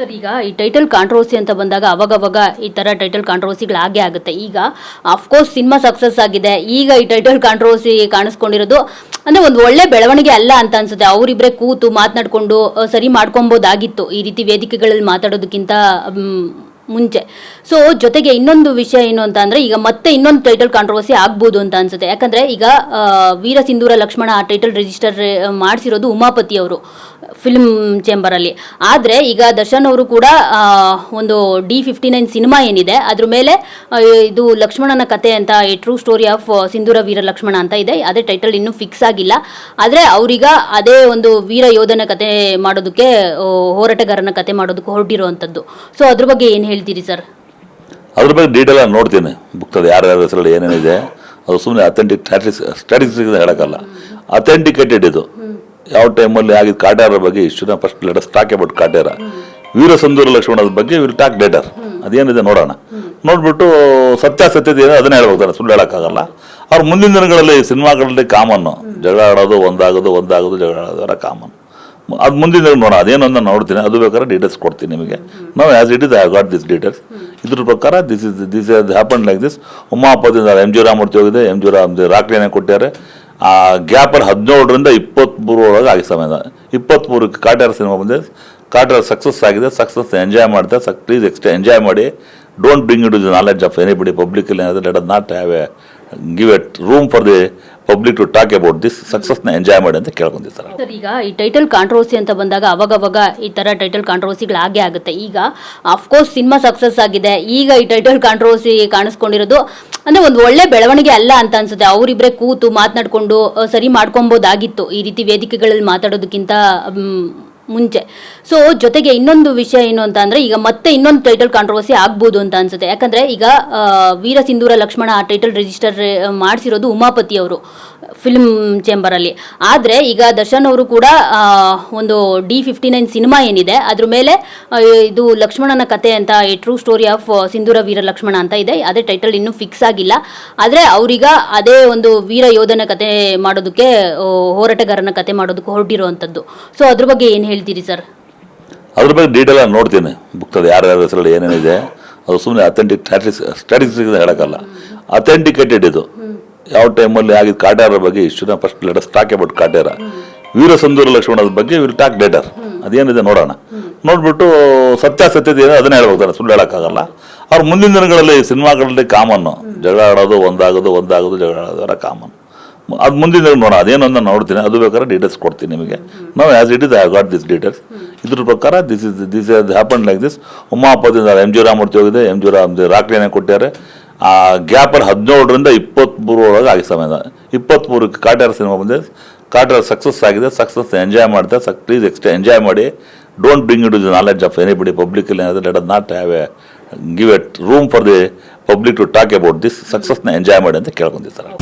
Sir, ಈಗ ಈ title controversy ಅಂತ ಬಂದಾಗ ಅವಾಗವಾಗ ಈ ತರ ಟೈಟಲ್ ಕಾಂಟ್ರವರ್ಸಿಗಳು ಆಗೇ ಆಗುತ್ತೆ. ಈಗ ಅಫ್ಕೋರ್ಸ್ ಸಿನಿಮಾ ಸಕ್ಸಸ್ ಆಗಿದೆ. ಈಗ ಈ ಟೈಟಲ್ ಕಾಂಟ್ರವರ್ಸಿ ಕಾಣಿಸ್ಕೊಂಡಿರೋದು, ಅಂದ್ರೆ ಒಂದು ಒಳ್ಳೆ ಬೆಳವಣಿಗೆ ಅಲ್ಲ ಅಂತ ಅನ್ಸುತ್ತೆ. ಅವರಿಬ್ರೆ ಕೂತು ಮಾತನಾಡ್ಕೊಂಡು ಸರಿ ಮಾಡ್ಕೊಬೋದಾಗಿತ್ತು ಈ ರೀತಿ ವೇದಿಕೆಗಳಲ್ಲಿ ಮಾತಾಡೋದಕ್ಕಿಂತ ಮುಂಚೆ. ಸೊ ಜೊತೆಗೆ ಇನ್ನೊಂದು ವಿಷಯ ಏನು ಅಂತ ಅಂದ್ರೆ, ಈಗ ಮತ್ತೆ ಇನ್ನೊಂದು ಟೈಟಲ್ ಕಾಂಟ್ರವರ್ಸಿ ಆಗ್ಬೋದು ಅಂತ ಅನ್ಸುತ್ತೆ. ಯಾಕಂದ್ರೆ ಈಗ ವೀರ ಸಿಂಧೂರ ಲಕ್ಷ್ಮಣ ಆ ಟೈಟಲ್ ರಿಜಿಸ್ಟರ್ ಮಾಡಿಸಿರೋದು ಉಮಾಪತಿ ಅವರು ಫಿಲ್ಮ್ ಚೇಂಬರ್ ಅಲ್ಲಿ. ಆದ್ರೆ, ಈಗ ದರ್ಶನ್ ಅವರು ಕೂಡ ಒಂದು ಡಿ ಫಿಫ್ಟಿ ನೈನ್ ಸಿನಿಮಾ ಏನಿದೆ, ಅದ್ರ ಮೇಲೆ ಇದು ಲಕ್ಷ್ಮಣನ ಕತೆ ಅಂತ true story of Sindhura Veera Lakshmana ಅಂತ ಇದೆ. ಅದೇ ಟೈಟಲ್ ಇನ್ನೂ ಫಿಕ್ಸ್ ಆಗಿಲ್ಲ. ಆದ್ರೆ, ಅವ್ರೀಗ ಅದೇ ಒಂದು ವೀರ ಯೋಧನ ಕತೆ ಮಾಡೋದಕ್ಕೆ ಹೋರಾಟಗಾರನ ಕತೆ ಮಾಡೋದಕ್ಕೆ ಹೊರಟಿರುವಂತದ್ದು. ಸೊ ಅದ್ರ ಬಗ್ಗೆ ಏನ್ ಹೇಳ್ತೀರಿ ಸರ್? ಅದ್ರ ಬಗ್ಗೆ ಡೀಟೇಲ್ ಆಗಿ ನೋಡ್ತೀನಿ. ಬುಕ್ತಲ್ಲಿ ಯಾರ್ಯಾರ ಹೆಸರಲ್ಲಿ ಏನೇನಿದೆ. ಅದು ಸುಮ್ಮನೆ ಅಥೆಂಟಿಕ್ ಸ್ಟ್ಯಾಟಿಸ್ ಸ್ಟ್ಯಾಟಿಸ್ಟಿಕ್ಸ್ ಹೇಳೋಕ್ಕಲ್ಲ. ಅಥೆಂಟಿಕೇಟೆಡ್ ಇದು. ಯಾವ ಟೈಮಲ್ಲಿ ಆಗಿದ್ದು ಕಾಟ್ಯಾರ ಬಗ್ಗೆ ಇಷ್ಟು first let's talk about Kaatera Veera Sandoora ಲಕ್ಷ್ಮಣದ ಬಗ್ಗೆ ವಿಲ್ ಟಾಕ್ ಡೇಟರ್ ಅದೇನಿದೆ ನೋಡೋಣ. ನೋಡ್ಬಿಟ್ಟು ಸತ್ಯಾಸತ್ಯತೆ ಏನೋ ಅದನ್ನ ಹೇಳ್ಬೋದಾರೆ ಸುಳ್ಳು ಹೇಳೋಕ್ಕಾಗಲ್ಲ. ಅವ್ರ ಮುಂದಿನ ದಿನಗಳಲ್ಲಿ ಸಿನಿಮಾಗಳಲ್ಲಿ ಕಾಮನ್ನು ಜಗಳ ಆಡೋದು ಒಂದಾಗೋದು ಒಂದಾಗೋದು ಜಗಳ ಆಡೋದರ ಕಾಮನ್ ಅದು ಮುಂದಿನ ದಿನ ನೋಡೋಣ, ಅದೇನು ಅಂತ ನೋಡ್ತೀನಿ, ಅದು ಬೇಕಾದ್ರೆ ಡೀಟೇಲ್ಸ್ ಕೊಡ್ತೀನಿ ನಿಮಗೆ. ನಾವು as it is I got this details ಇದ್ರ ಪ್ರಕಾರ this is this is happen like this ಉಮಾಪತಿಯಿಂದ M G Ramurthy ಹೋಗಿದೆ ಎಂ ಜಿ ರಾಮ್ ರಾಕ್ಲಿನೇ ಕೊಟ್ಟಿದ್ದಾರೆ. ಆ ಗ್ಯಾಪಲ್ಲಿ ಹದಿನೇಳರಿಂದ ಇಪ್ಪತ್ತ್ಮೂರು ಒಳಗೆ ಆಗಿ ಸಮಯ ಇಪ್ಪತ್ತ್ಮೂರಕ್ಕೆ ಕಾಟ್ಯಾರ ಸಿನಿಮಾ ಬಂದಿದೆ. ಕಾಟ್ಯಾರ ಸಕ್ಸಸ್ ಆಗಿದೆ ಸಕ್ಸಸ್ ಎಂಜಾಯ್ ಮಾಡ್ತಾರೆ ಸಕ್ ಪ್ಲೀಸ್ ಎಕ್ಸ್ಟ್ರಾ ಎಂಜಾಯ್ ಮಾಡಿ. Don't bring it is knowledge of anybody ಪಬ್ಲಿಕಲ್ಲಿ let us not have a give it room for the public to talk about this ಸಕ್ಸಸ್ನ enjoy ಮಾಡಿ ಅಂತ ಕೇಳ್ಕೊಂಡಿರ್ತಾರೆ. ಸರ್, ಈಗ ಈ title controversy ಅಂತ ಬಂದಾಗ ಅವಾಗವಾಗ ಈ ತರ ಟೈಟಲ್ ಕಾಂಟ್ರವರ್ಸಿಗಳು ಆಗೇ ಆಗುತ್ತೆ. ಈಗ ಅಫ್ಕೋರ್ಸ್ ಸಿನಿಮಾ ಸಕ್ಸಸ್ ಆಗಿದೆ. ಈಗ ಈ ಟೈಟಲ್ ಕಾಂಟ್ರವರ್ಸಿ ಕಾಣಿಸ್ಕೊಂಡಿರೋದು, ಅಂದ್ರೆ ಒಂದು ಒಳ್ಳೆ ಬೆಳವಣಿಗೆ ಅಲ್ಲ ಅಂತ ಅನ್ಸುತ್ತೆ. ಅವರಿಬ್ರೆ ಕೂತು ಮಾತನಾಡ್ಕೊಂಡು ಸರಿ ಮಾಡ್ಕೊಬೋದಾಗಿತ್ತು. ಈ ರೀತಿ ವೇದಿಕೆಗಳಲ್ಲಿ ಮಾತಾಡೋದಕ್ಕಿಂತ ಮುಂಚೆ. ಸೊ ಜೊತೆಗೆ ಇನ್ನೊಂದು ವಿಷಯ ಏನು ಅಂತ ಅಂದ್ರೆ, ಈಗ ಮತ್ತೆ ಇನ್ನೊಂದು ಟೈಟಲ್ ಕಾಂಟ್ರವರ್ಸಿ ಆಗ್ಬೋದು ಅಂತ ಅನ್ಸುತ್ತೆ. ಯಾಕಂದ್ರೆ ಈಗ ವೀರ ಸಿಂಧೂರ ಲಕ್ಷ್ಮಣ ಆ ಟೈಟಲ್ ರಿಜಿಸ್ಟರ್ ಮಾಡಿಸಿರೋದು ಉಮಾಪತಿ ಅವರು ಫಿಲ್ಮ್ ಚೇಂಬರ್ ಅಲ್ಲಿ. ಆದ್ರೆ, ಈಗ ದರ್ಶನ್ ಅವರು ಕೂಡ ಒಂದು ಡಿ ಫಿಫ್ಟಿ ನೈನ್ ಸಿನಿಮಾ ಏನಿದೆ, ಅದ್ರ ಮೇಲೆ ಇದು ಲಕ್ಷ್ಮಣನ ಕತೆ ಅಂತ true story of Sindhura Veera Lakshmana ಅಂತ ಇದೆ. ಅದೇ ಟೈಟಲ್ ಇನ್ನೂ ಫಿಕ್ಸ್ ಆಗಿಲ್ಲ. ಆದ್ರೆ, ಅವ್ರೀಗ ಅದೇ ಒಂದು ವೀರ ಯೋಧನ ಕತೆ ಮಾಡೋದಕ್ಕೆ ಹೋರಾಟಗಾರನ ಕತೆ ಮಾಡೋದಕ್ಕೆ ಹೊರಟಿರುವಂತದ್ದು. ಸೊ ಅದ್ರ ಬಗ್ಗೆ ಏನ್ ಹೇಳ್ತೀರಿ ಸರ್? ಅದ್ರ ಬಗ್ಗೆ ಡೀಟೇಲ್ ಆಗಿ ನೋಡ್ತೀನಿ. ಬುಕ್ತಲ್ಲಿ ಯಾರ್ಯಾರ ಹೆಸರಲ್ಲಿ ಏನೇನಿದೆ. ಅದು ಸುಮ್ಮನೆ ಅಥೆಂಟಿಕ್ ಸ್ಟ್ಯಾಟಿಸ್ ಸ್ಟ್ಯಾಟಿಸ್ಟಿಕ್ಸ್ ಹೇಳೋಕ್ಕಲ್ಲ. ಅಥೆಂಟಿಕೇಟೆಡ್ ಇದು. ಯಾವ ಟೈಮಲ್ಲಿ ಆಗಿದ್ದು ಕಾಟ್ಯಾರ ಬಗ್ಗೆ ಇಷ್ಟು first let's talk about Kaatera Veera Sandoora ಲಕ್ಷ್ಮಣದ ಬಗ್ಗೆ ವಿಲ್ ಟಾಕ್ ಡೇಟರ್ ಅದೇನಿದೆ ನೋಡೋಣ. ನೋಡ್ಬಿಟ್ಟು ಸತ್ಯಾಸತ್ಯತೆ ಏನೋ ಅದನ್ನ ಹೇಳ್ಬೋದಾರೆ ಸುಳ್ಳು ಹೇಳೋಕ್ಕಾಗಲ್ಲ. ಅವ್ರ ಮುಂದಿನ ದಿನಗಳಲ್ಲಿ ಸಿನಿಮಾಗಳಲ್ಲಿ ಕಾಮನ್ನು ಜಗಳ ಆಡೋದು ಒಂದಾಗೋದು ಒಂದಾಗೋದು ಜಗಳ ಆಡೋದರ ಕಾಮನ್ ಅದು ಮುಂದಿನ ದಿನ ನೋಡೋಣ, ಅದೇನು ಅಂತ ನೋಡ್ತೀನಿ, ಅದು ಬೇಕಾದ್ರೆ ಡೀಟೇಲ್ಸ್ ಕೊಡ್ತೀನಿ ನಿಮಗೆ. ನಾವು as it is I got this details ಇದ್ರ ಪ್ರಕಾರ this is this is happen like this ಉಮಾಪತಿಯಿಂದ M G Ramurthy ಹೋಗಿದೆ ಎಂ ಜಿ ರಾಮ್ ರಾಕ್ಲಿನೇ ಕೊಟ್ಟಿದ್ದಾರೆ. ಆ ಗ್ಯಾಪಲ್ಲಿ ಹದಿನೇಳರಿಂದ ಇಪ್ಪತ್ತ್ಮೂರು ಒಳಗೆ ಆಗಿ ಸಮಯ ಇಪ್ಪತ್ತ್ಮೂರಕ್ಕೆ ಕಾಟ್ಯಾರ ಸಿನಿಮಾ ಬಂದಿದೆ. ಕಾಟ್ಯಾರ ಸಕ್ಸಸ್ ಆಗಿದೆ ಸಕ್ಸಸ್ ಎಂಜಾಯ್ ಮಾಡ್ತಾರೆ ಸಕ್ ಪ್ಲೀಸ್ ಎಕ್ಸ್ಟ್ರಾ ಎಂಜಾಯ್ ಮಾಡಿ. Don't bring it the knowledge of anybody ಪಬ್ಲಿಕಲ್ಲಿ ಏನಾದರೂ let not have a give it room for the public to talk about this ಸಕ್ಸಸ್ನ enjoy ಮಾಡಿ ಅಂತ ಕೇಳ್ಕೊಂತಿರ್ತಾರೆ